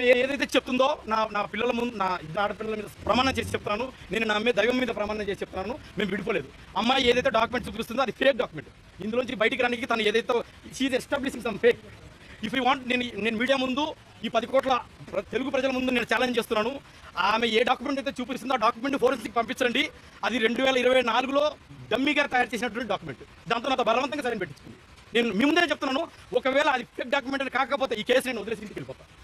ఏదైతే చెప్తుందో నా నా పిల్లల ముందు నా ఇద్దరు ఆడపిల్లల మీద ప్రమాణం చేసి చెప్తాను. నేను నా మీద దైవం మీద ప్రమాణం చేసి చెప్తాను. మేము విడిపోలేదు. అమ్మాయి ఏదైతే డాక్యుమెంట్ చూపిస్తుందో అది ఫేక్ డాక్యుమెంట్. ఇందులోంచి బయటికి రానికి తను ఏదైతే she's establishing some fake if you want నేను నేను మీడియా ముందు ఈ పది కోట్ల ప్ర- తెలుగు ప్రజల ముందు నేను ఛాలెంజ్ చేస్తున్నాను. ఆమె ఏ డాక్యుమెంట్ అయితే చూపిస్తుందో ఆ డాక్యుమెంట్ ఫోరెన్సిక్ పంపించండి. అది రెండు వేల ఇరవై నాలుగులో డమ్మీగా తయారు చేసినటువంటి డాక్యుమెంట్. దాంతో నాతో బలవంతంగా సరైన పెట్టించుకుంది. నేను మీ ముందే చెప్తున్నాను. ఒకవేళ అది ఫేక్ డాక్యుమెంట్ కాకపోతే ఈ కేసు నేను వదిలేసి ఇంటికి వెళ్ళిపోతాను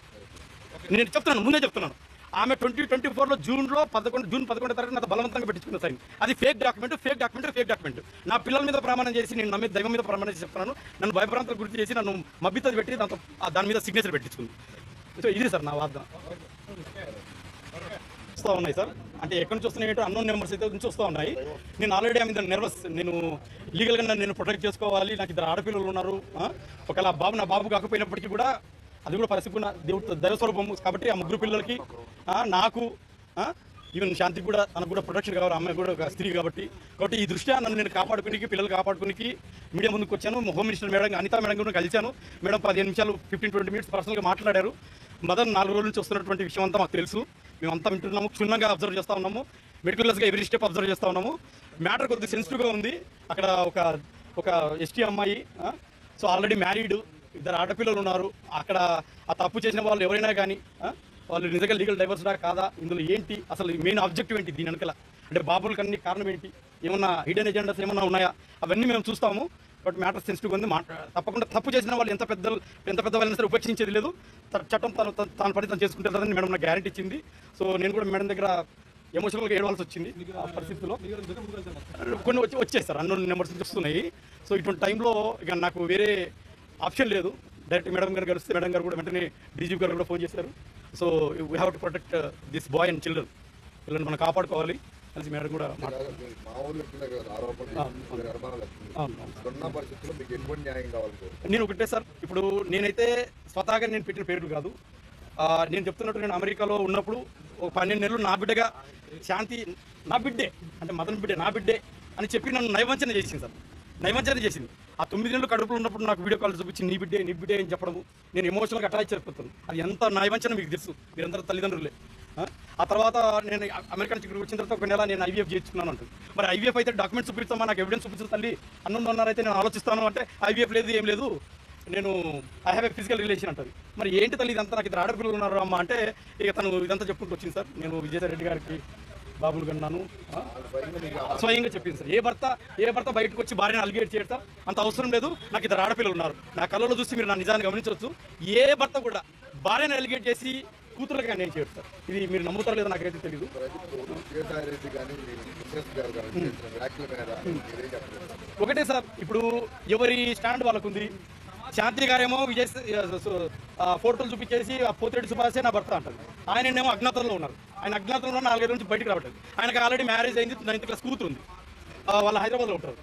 నేను చెప్తున్నాను ముందే చెప్తున్నాను. ఆమె ట్వంటీ ట్వంటీ ఫోర్లో జూన్లో పదకొండు జూన్ పదకొండు తారీఖు నాతో బలవంతంగా పెట్టించుకున్న సైన్ అది fake document fake document fake document. నా పిల్లల మీద ప్రమాణం చేసి నేను నమ్మి దైవం మీద ప్రమాణం చేసి చెప్తున్నాను. నన్ను భయభ్రాంతలు గుర్తు చేసి నన్ను మబ్బితో పెట్టి దాంతో దాని మీద సిగ్నేచర్ పెట్టించుకుంది. సో ఇది సార్ నా వాదన. వస్తూ ఉన్నాయి సార్. అంటే ఎక్కడి నుంచి వస్తున్నాయి ఏంటో అన్నోన్ నెంబర్స్ అయితే నుంచి వస్తూ ఉన్నాయి. నేను ఆల్రెడీ ఆమె నర్వస్ నేను లీగల్గా నేను ప్రొటెక్ట్ చేసుకోవాలి. నాకు ఇద్దరు ఆడపిల్లలు ఉన్నారు. ఒకవేళ బాబు నా బాబు కాకపోయినప్పటికీ కూడా అది కూడా పరిస్థితి దేవుడు దైవస్వరూపం కాబట్టి ఆ ముగ్గురు పిల్లలకి నాకు ఈవెన్ శాంతికి కూడా తనకు కూడా ప్రొటెక్షన్ కావాలి అమ్మాయి కూడా ఒక స్త్రీ కాబట్టి. కాబట్టి ఈ దృష్ట్యా నన్ను నేను కాపాడుకునికి పిల్లలు కాపాడుకునికి మీడియా ముందుకు వచ్చాను. Home minister madam Anitha madam కూడా కలిశాను. మేడం పదిహేను నిమిషాలు ఫిఫ్టీన్ ట్వంటీ మినిట్స్ పర్సనల్గా మాట్లాడారు. మదన్ నాలుగు రోజుల నుంచి వస్తున్నటువంటి విషయం అంతా మాకు తెలుసు. మేమంతా వింటున్నాము క్షుణ్ణంగా అబ్జర్వ్ చేస్తూ ఉన్నాము. మెడికల్లెస్గా ఎవ్రీ స్టెప్ అబ్జర్వ్ చేస్తూ ఉన్నాము. మ్యాటర్ కొద్దిగా సెన్సిటివ్గా ఉంది. అక్కడ ఒక ఒక ఎస్టీ అమ్మాయి సో ఆల్రెడీ మ్యారీడ్ ఇద్దరు ఆడపిల్లలు ఉన్నారు. అక్కడ ఆ తప్పు చేసిన వాళ్ళు ఎవరైనా కానీ వాళ్ళు నిజంగా లీగల్ డైవర్స్డా కాదా? ఇందులో ఏంటి? అసలు మెయిన్ ఆబ్జెక్టివ్ ఏంటి దీని వెనకల? అంటే బాబుల కన్నీ కారణం ఏంటి? ఏమన్నా హిడెన్ ఎజెండాస్ ఏమన్నా ఉన్నాయా? అవన్నీ మేము చూస్తాము. బట్ మ్యాటర్ సెన్సిటివ్ ఉంది. మాట్లా తప్పకుండా తప్పు చేసిన వాళ్ళు ఎంత పెద్ద ఎంత పెద్ద వాళ్ళని సరే ఉపేక్షించేది లేదు. చట్టం తను తాను పని తను చేసుకుంటారని మేడం నాకు గ్యారంటీ ఇచ్చింది. సో నేను కూడా మేడం దగ్గర ఎమోషనల్గా ఏడవలసి వచ్చింది ఆ పరిస్థితిలో. కొన్ని వచ్చి వచ్చాయి సార్. అన్నోన్ నెంబర్స్ నుంచి వస్తున్నాయి. సో ఇటువంటి టైంలో ఇక నాకు వేరే ఆప్షన్ లేదు. డైరెక్ట్ మేడం గారు కలిస్తే మేడం గారు కూడా వెంటనే డీజీపీ గారు కూడా ఫోన్ చేశారు. So we have to protect this boy and children పిల్లల్ని మనం కాపాడుకోవాలి. కలిసి మేడం కూడా? నేను ఒకటే సార్ ఇప్పుడు నేనైతే స్వతహాగా నేను పెట్టిన పేర్లు కాదు. నేను చెప్తున్నట్టు నేను అమెరికాలో ఉన్నప్పుడు ఒక పన్నెండు నెలలు నా బిడ్డగా శాంతి నా బిడ్డే అంటే మదన్ బిడ్డే నా బిడ్డే అని చెప్పి నన్ను నైవంచన చేసింది సార్. నైవంచన చేసింది. ఆ తొమ్మిది నెలలు కడుపులో ఉన్నప్పుడు నాకు వీడియో కాల్ చూపించి నీ బిడ్డే నీ బిడ్డే అని చెప్పడము నేను ఎమోషనల్గా అటాచ్ అయిపోతాను. అది ఎంత నైవంచనం మీకు తెలుసు? మీరందరూ తల్లిదండ్రులే. ఆ? ఆ తర్వాత నేను అమెరికా నుంచి ఇక్కడికి వచ్చిన తర్వాత ఒక నెల నేను ఐవీఎఫ్ చేయించుకున్నాను అంటుంది మరి ఐవీఎఫ్ అయితే డాక్యుమెంట్స్ చూపిస్తామా? నాకు ఎవిడెన్స్ చూపించు తల్లి అన్నం ఉన్నారైతే నేను ఆలోచిస్తాను అంటే ఐవీఎఫ్ లేదు ఏం లేదు. నేను I have a physical relation అంటుంది. మరి ఏంటి తల్లి ఇదంతా? నాకు ఇద్దరు ఆడపిల్లలు ఉన్నారు అమ్మ? అంటే ఇక తను ఇదంతా చెప్పుకుంటూ వచ్చింది సార్. నేను విజయసాయి రెడ్డి గారికి బాబులు కన్నాను? స్వయంగా చెప్పింది సార్. ఏ భర్త ఏ భర్త బయటకు వచ్చి భార్యను అలిగేట్ చేయడం అంత అవసరం లేదు. నాకు ఇద్దరు ఆడపిల్లలు ఉన్నారు. నా కళ్ళలో చూసి మీరు నా నిజాన్ని గమనించవచ్చు. ఏ భర్త కూడా భార్యను అలిగేట్ చేసి కూతురుగా నేను చేయడు సార్. ఇది మీరు నమ్ముతారో లేదో నాకైతే తెలియదు కానీ కానీ ఒకటే సార్ ఇప్పుడు ఎవరి స్టాండ్ వాళ్ళకు ఉంది శాంతి గారేమో విజయ్ ఫోటోలు చూపించేసి ఆ పోతిరెడ్డి సుభాషే నా భర్త అంటారు ఆయన ఏమో అజ్ఞాతంలో ఉన్నారు. ఆయన అజ్ఞాతంలో ఉన్న నాలుగైదు నుంచి బయటకు రావట్లేదు. ఆయనకు ఆల్రెడీ మ్యారేజ్ అయింది నైన్త్ క్లాస్ కూతురు ఉంది. వాళ్ళు హైదరాబాద్లో ఉంటారు.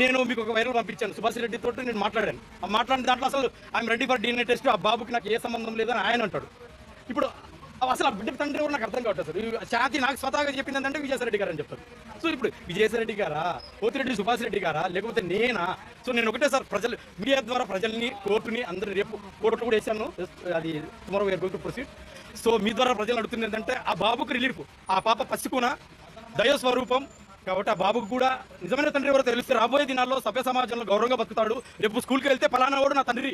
నేను మీకు ఒక వైరల్ పంపించాను. సుభాష్ రెడ్డి తోటి నేను మాట్లాడాను. ఆ మాట్లాడిన దాంట్లో అసలు I'm ready for DNA test ఆ బాబుకి నాకు ఏ సంబంధం లేదని ఆయన అంటాడు. ఇప్పుడు అసలు ఆ బిడ్డ తండ్రి ఎవరు నాకు అర్థం కావట్లేదు సార్. ఈ శాంతి నాకు స్వతహాగా చెప్పింది ఏంటంటే విజయసాయి గారు అని చెప్తారు. సో ఇప్పుడు విజయసాయి గారా? పోతిరెడ్డి సుభాష్ రెడ్డి గారా? లేకపోతే నేనా? సో నేను ఒకటే సార్ ప్రజలు మీడియా ద్వారా ప్రజల్ని కోర్టుని అందరు రేపు కోర్టు కూడా వేసాను అది tomorrow we're going to proceed. So మీ ద్వారా ప్రజలు అడుగుతుంది ఏంటంటే ఆ బాబుకు రిలీఫ్ ఆ పాప పసికున దయస్వరూపం కాబట్టి ఆ బాబుకు కూడా నిజమైన తండ్రి ఎవరో తెలిస్తే రాబోయే దినాల్లో సభ్య సమాజంలో గౌరవంగా బతుకుతాడు. రేపు స్కూల్కి వెళ్తే పలానా వాడు నా తండ్రి.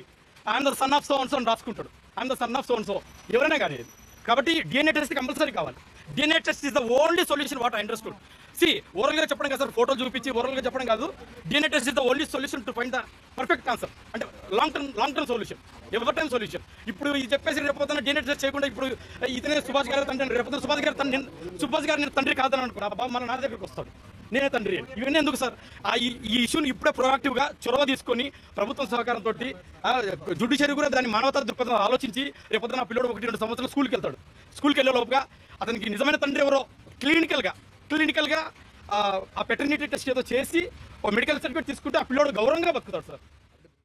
ఆయన ద సన్ ఆఫ్ సో అని రాసుకుంటాడు. ఆయన the son of so so ఎవరైనా కానీ కాబట్టి డిఎన్ఏ టెస్ట్ కంపల్సరీ కావాలి. DNA test is the only solution what understood see ఓరల్గా చెప్పడం కాదు సార్ ఫోటోలు చూపించి ఓరల్గా చెప్పడం కాదు. DNA test is the only solution to find the perfect answer అంటే long term long term solution ever time solution ఇప్పుడు ఇది చెప్పేసి రేపు డిఎన్ఏ టెస్ట్ చేయకుండా ఇప్పుడు ఇతనే సుభాష్ గారు తండ్రి రేపు సుభాష్ గారు తండ్రి సుభాష్ గారు నేను తండ్రి కాదని అనుకున్నా బాబు మన నా దగ్గరికి వస్తాడు. నేనే తండ్రి ఇవన్నీ ఎందుకు సార్? ఆ ఈ ఇష్యూని ఇప్పుడే ప్రొయాక్టివ్గా చొరవ తీసుకొని ప్రభుత్వం సహకారంతో జుడిషియరీ కూడా దాన్ని మానవతా దృక్పథం ఆలోచించి రేపొద్దున నా పిల్లడు ఒకటి రెండు సంవత్సరాలు స్కూల్కి వెళ్తాడు. స్కూల్కి వెళ్ళే లోపుగా అతనికి నిజమైన తండ్రి ఎవరో క్లినికల్గా క్లినికల్గా ఆ పెటర్నిటీ టెస్ట్ ఏదో చేసి ఒక మెడికల్ సర్టిఫికేట్ తీసుకుంటే ఆ పిల్లోడు గౌరవంగా బతుకుతాడు సార్.